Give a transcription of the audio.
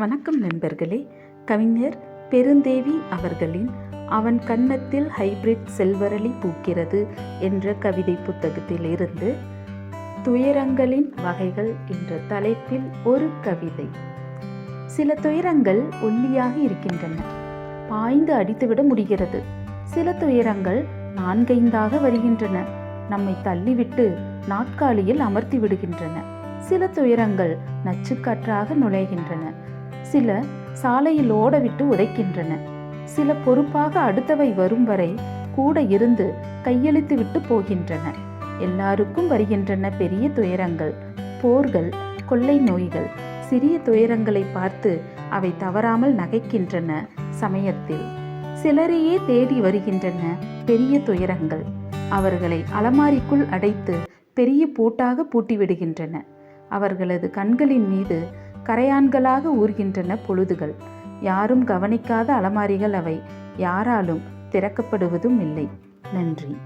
வணக்கம் நண்பர்களே. கவிஞர் பெருந்தேவி அவர்களின் அவன் கன்னத்தில் ஹைபிரிட் செல்வரளி பூக்கிறது என்ற கவிதை புத்தகத்திலிருந்து துயரங்களின் வகைகள் என்ற தலைப்பில் ஒரு கவிதை. சில துயரங்கள் ஒல்லியாக இருக்கின்றன. பாய்ந்து அடித்துவிட முடிகிறது. சில துயரங்கள் நான்கைந்தாக வருகின்றன. நம்மை தள்ளிவிட்டு நாட்காலியில் அமர்த்தி விடுகின்றன. சில துயரங்கள் நச்சுக்காற்றாக நுழைகின்றன. சில சாலையில் ஓடவிட்டு உதைக்கின்றன. சில பொறுப்பாக அடுத்தவை வரும் வரை கூட இருந்து கையளித்து விட்டு போகின்றன. எல்லாருக்கும் வருகின்றன பெரிய துயரங்கள். போர்கள் கொள்ளை நோய்கள் சிறிய துயரங்களை பார்த்து அவை தவறாமல் நகைக்கின்றன சமயத்தில். சிலரையே தேடி வருகின்றன பெரிய துயரங்கள். அவர்களை அலமாரிக்குள் அடைத்து பெரிய பூட்டாக பூட்டிவிடுகின்றன. அவர்களது கண்களின் மீது கரையான்களாக ஊர்கின்றன பொழுதுகள். யாரும் கவனிக்காத அலமாரிகள் அவை. யாராலும் திறக்கப்படுவதும் இல்லை. நன்றி.